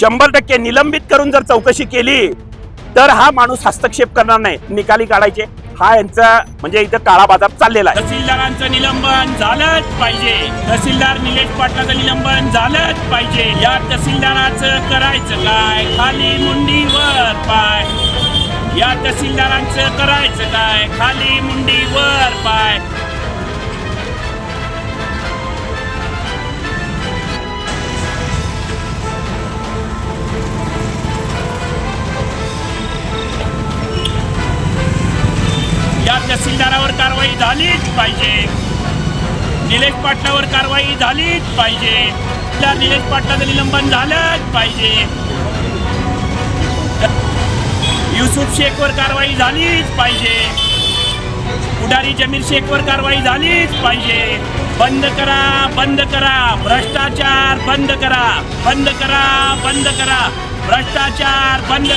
शंभर टक्के निलंबित करून जर चौकशी केली तर हा माणूस हस्तक्षेप करणार नाही. निकाली काढायचे. हा यांचा म्हणजे इथं काळा बाजार चाललेला आहे. तहसीलदारांचं निलंबन झालंच पाहिजे. तहसीलदार निलेश पाटलाचं निलंबन झालंच पाहिजे. या तहसीलदाराचं करायचं काय? खाली मुंडीवर पाय. या तहसीलदारांचं करायचं काय? खाली मुंडीवर पाय. या कारवाई झालीच पाहिजे. निलेश पाटलावर कारवाई झालीच पाहिजे. त्या निलेश पाटलाचं निलंबन झालंच पाहिजे. युसुफ शेखवर कारवाई झालीच पाहिजे. पुढारी जमीर शेखवर कारवाई झालीच पाहिजे. बंद करा बंद करा. भ्रष्टाचार बंद करा बंद करा बंद करा. भ्रष्टाचार बंद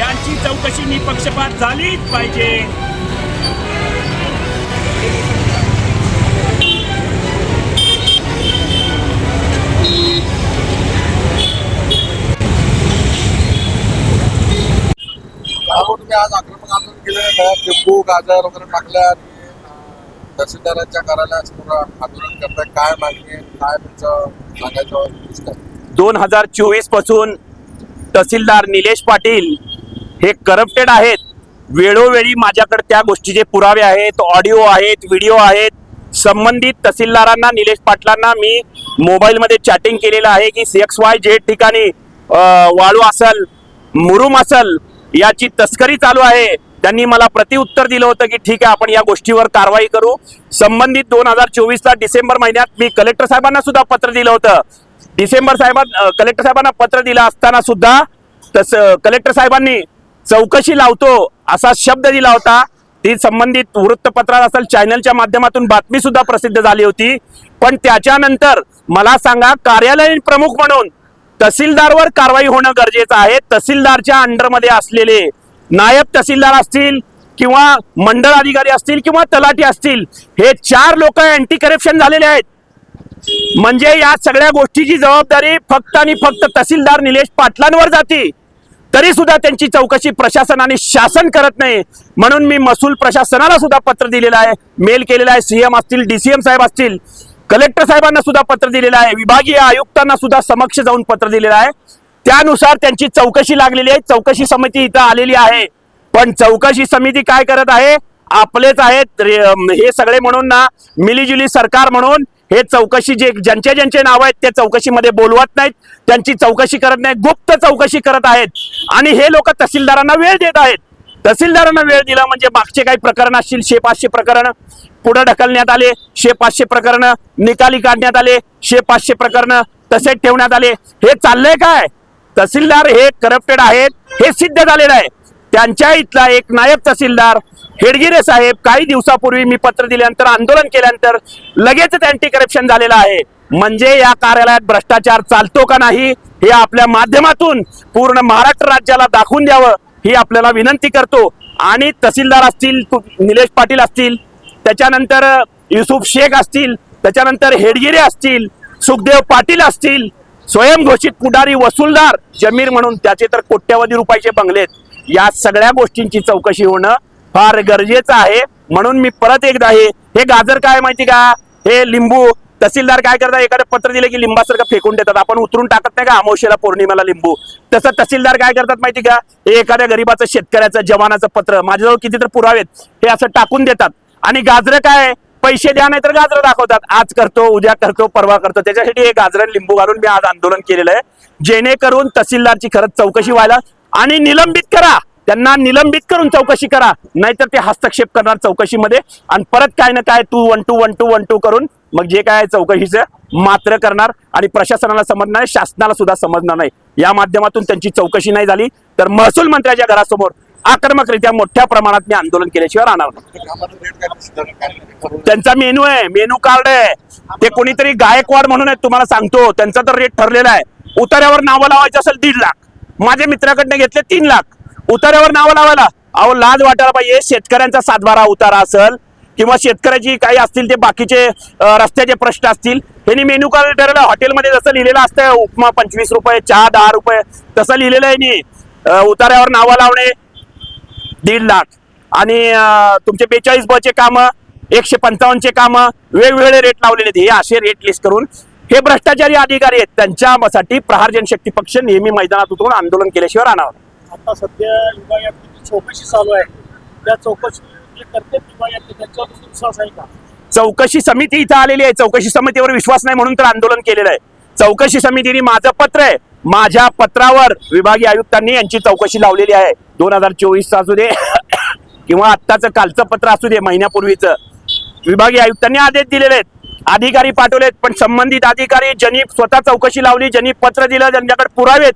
यांची चौकशी निपक्षपात झालीच पाहिजे. त्यामुळे आज आक्रमक आंदोलन केलं गळ्यात लिंबू गाजर वगैरे टाकल्या आणि तहसीलदारांच्या कार्यालयात आंदोलन करताय काय मागणी आहे? काय तुमचं सांगायचं दोन हजार चोवीसपासून तहसीलदार निलेश पाटील हे करप्टेड आहेत. वेळोवेळी माझ्याकडे त्या गोष्टीचे पुरावे आहेत ऑडिओ आहेत व्हिडिओ आहेत. संबंधित तहसीलदारांना निलेश पाटलांना मी मोबाईलमध्ये चॅटिंग केलेलं आहे की सी एक्स वाय जे ठिकाणी वाळू असल मुरुम असल याची तस्करी चालू आहे. त्यांनी मला प्रतिउत्तर दिलं होतं की ठीक आहे आपण या गोष्टीवर कारवाई करू. संबंधित दोन हजार चोवीसला डिसेंबर महिन्यात मी कलेक्टर साहेबांना सुद्धा पत्र दिलं होतं. डिसेंबर साहेबां कलेक्टर साहेबांना पत्र दिलं असताना सुद्धा तस कलेक्टर साहेबांनी चौकशी लावतो असा शब्द दिला होता. ती संबंधित वृत्तपत्रात असेल चॅनलच्या माध्यमातून बातमी सुद्धा प्रसिद्ध झाली होती. पण त्याच्यानंतर मला सांगा कार्यालयीन प्रमुख म्हणून तहसीलदारवर कारवाई होणं गरजेचं आहे. तहसीलदारच्या अंडरमध्ये असलेले नायब तहसीलदार असतील किंवा मंडळ अधिकारी असतील किंवा तलाठी असतील हे चार लोक अँटी करप्शन झालेले आहेत. म्हणजे या सगळ्या गोष्टीची जबाबदारी फक्त आणि फक्त तहसीलदार निलेश पाटलांवर जाते. तरी सुद्धा त्यांची चौकशी प्रशासन आणि शासन करत नाही. म्हणून मी महसूल प्रशासनाला सुद्धा पत्र दिलेलं आहे. मेल केलेला आहे. सीएम असतील डीसीएम साहेब असतील. कलेक्टर साहेबांना सुद्धा पत्र दिलेलं आहे. विभागीय आयुक्तांना सुद्धा समक्ष जाऊन पत्र दिलेलं आहे. त्यानुसार त्यांची चौकशी लागलेली आहे. चौकशी समिती इथं आलेली आहे. पण चौकशी समिती काय करत आहे? आपलेच आहेत. रे- हे सगळे म्हणून ना मिलीजुली सरकार म्हणून हे चौकशी जे ज्यांचे ज्यांचे नाव आहेत ते चौकशीमध्ये बोलवत नाहीत. त्यांची चौकशी करत नाही गुप्त चौकशी करत आहेत. आणि हे लोक तहसीलदारांना वेळ देत आहेत. तहसीलदारांना वेळ दिला म्हणजे मागचे काही प्रकरण असतील शे पाचशे प्रकरण पुढे ढकलण्यात आले शे पाचशे प्रकरण निकाली काढण्यात आले शे पाचशे प्रकरण तसेच ठेवण्यात आले. हे चाललंय काय? तहसीलदार हे करप्टेड आहेत हे सिद्ध झालेलं आहे. त्यांच्या इथला एक नायब तहसीलदार हेडगिरे साहेब काही दिवसापूर्वी मी पत्र दिल्यानंतर आंदोलन केल्यानंतर लगेचच अँटी करप्शन झालेलं आहे. म्हणजे या कार्यालयात भ्रष्टाचार चालतो का नाही हे आपल्या माध्यमातून पूर्ण महाराष्ट्र राज्याला दाखवून द्यावं. ही आपल्याला विनंती करतो. आणि तहसीलदार असतील तु- निलेश पाटील असतील त्याच्यानंतर युसुफ शेख असतील त्याच्यानंतर हेडगिरे असतील सुखदेव पाटील असतील स्वयंघोषित पुढारी वसूलदार जमीर म्हणून त्याचे तर कोट्यवधी रुपयाचे बंगलेत या सगळ्या गोष्टींची चौकशी होणं फार गरजेचं आहे. म्हणून मी परत एकदा हे हे गाजर काय माहिती का? हे लिंबू तहसीलदार काय करतात? एखादं पत्र दिलं की लिंबासारखं फेकून देतात. आपण उतरून टाकत नाही का? अमावशेला पौर्णिमेला लिंबू. तसं तहसीलदार काय करतात माहिती का? हे एखाद्या गरीबाचं शेतकऱ्याचं जवानाचं पत्र माझ्याजवळ किती तर पुरावेत हे असं टाकून देतात. आणि गाजरं काय पैसे द्या नाही तर गाजरं दाखवतात. आज करतो उद्या करतो परवा करतो. त्याच्यासाठी हे गाजरं लिंबू घालून मी आज आंदोलन केलेलं आहे. जेणेकरून तहसीलदारची खरंच चौकशी व्हायला आणि निलंबित करा. त्यांना निलंबित करून चौकशी करा. नाहीतर ते हस्तक्षेप करणार चौकशीमध्ये. आणि परत काय ना काय तू one two one two one two करून मग जे काय चौकशीचं मात्र करणार आणि प्रशासनाला समजणार नाही शासनाला सुद्धा समजणार नाही. या माध्यमातून त्यांची चौकशी नाही झाली तर महसूल मंत्र्याच्या घरासमोर आक्रमकरित्या मोठ्या प्रमाणात मी आंदोलन केल्याशिवाय राहणार नाही. त्यांचा मेनू आहे मेनू कार्ड आहे. ते कोणीतरी गायकवाड म्हणून आहे तुम्हाला सांगतो. त्यांचा तर रेट ठरलेला आहे. उतार्यावर नावं लावायचं असेल दीड लाख. माझ्या मित्राकडनं घेतले तीन लाख. उतार्यावर नावं लावायला. अहो लाज वाटायला पाहिजे. शेतकऱ्यांचा सातबारा उतारा असेल किंवा शेतकऱ्याची काही असतील ते बाकीचे रस्त्याचे प्रश्न असतील यांनी मेन्यू कार्ड ठरवलं. हॉटेलमध्ये जसं लिहिलेलं असतं उपमा पंचवीस रुपये चहा दहा रुपये तसं लिहिलेलं आहे नी उतार्यावर नावं लावणे दीड लाख. आणि तुमचे बेचाळीस बचे कामं एकशे पंचावन्नचे कामं वेगवेगळे रेट लावलेले आहेत. हे असे रेट लिस्ट करून हे भ्रष्टाचारी अधिकारी आहेत. त्यांच्यासाठी प्रहार जनशक्ती पक्ष नेहमी मैदानात उतरून आंदोलन केल्याशिवाय राहणार. आता सध्या विभागात चौकशी चालू आहे. त्या चौकशी चौकशी समिती इथं आलेली आहे. चौकशी समितीवर विश्वास नाही म्हणून तर आंदोलन केलेलं आहे. चौकशी समितीने माझं पत्र आहे. माझ्या पत्रावर विभागीय आयुक्तांनी यांची चौकशी लावलेली आहे. दोन हजार चोवीस असू दे किंवा आत्ताचं कालचं पत्र असू दे महिन्यापूर्वीचं. विभागीय आयुक्तांनी आदेश दिलेले आहेत. अधिकारी पाठवलेत पण संबंधित अधिकारी ज्यांनी स्वतः चौकशी लावली ज्यांनी पत्र दिलं ज्यांच्याकडे पुरावेत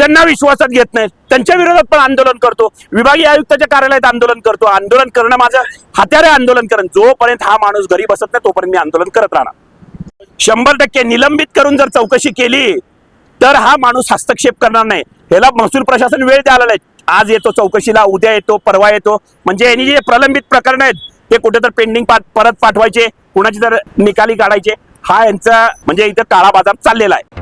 त्यांना विश्वासात घेत नाहीत. त्यांच्या विरोधात पण आंदोलन करतो. विभागीय आयुक्ताच्या कार्यालयात आंदोलन करतो. आंदोलन करणं माझं हात्यारे आंदोलन करण. जोपर्यंत हा माणूस घरी बसत नाही तोपर्यंत मी आंदोलन करत राहणार. शंभर टक्के निलंबित करून जर चौकशी केली तर हा माणूस हस्तक्षेप करणार नाही. ह्याला महसूल प्रशासन वेळ द्यायला नाही आज येतो चौकशीला उद्या येतो परवा येतो. म्हणजे यांनी जे प्रलंबित प्रकरण आहेत ते कुठे तर पेंडिंग परत पाठवायचे. कुणाची तर निकाली काढायचे. हा यांचा म्हणजे इथं काळा बाजार चाललेला आहे.